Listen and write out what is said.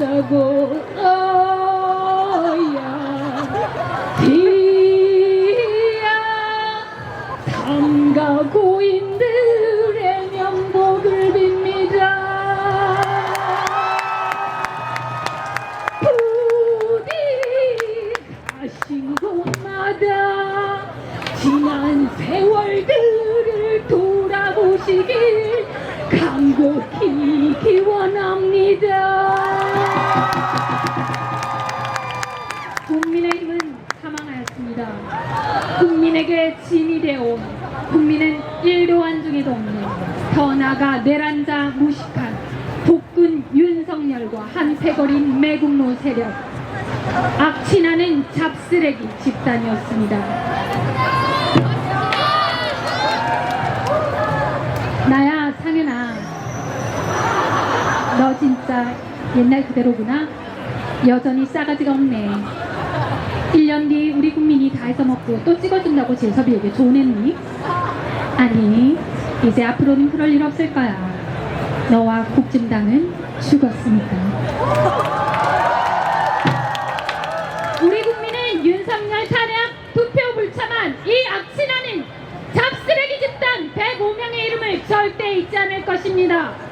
싸고 어야 비야 삼가 고인들의 명복을 빕니다 부디 가신 곳마다 지난 세월들을 돌아보시길 간곡히 기원합니다. 국민의 힘은 사망하였습니다. 국민에게 짐이 되어온 국민은 일도한 중에도 없는 더 나아가 내란자 무식한 복군 윤석열과 한패거린 매국노 세력 악취나는 잡쓰레기 집단이었습니다. 나야 상현아 너 진짜 옛날 그대로구나. 여전히 싸가지가 없네. 1년 뒤 우리 국민이 다 해서먹고 또 찍어준다고 재섭이에게 조언했니? 아니, 이제 앞으로는 그럴 일 없을 거야. 너와 국진당은 죽었으니까. 우리 국민은 윤석열 탄핵 투표 불참한 이 악신하는 잡쓰레기 집단 105명의 이름을 절대 잊지 않을 것입니다.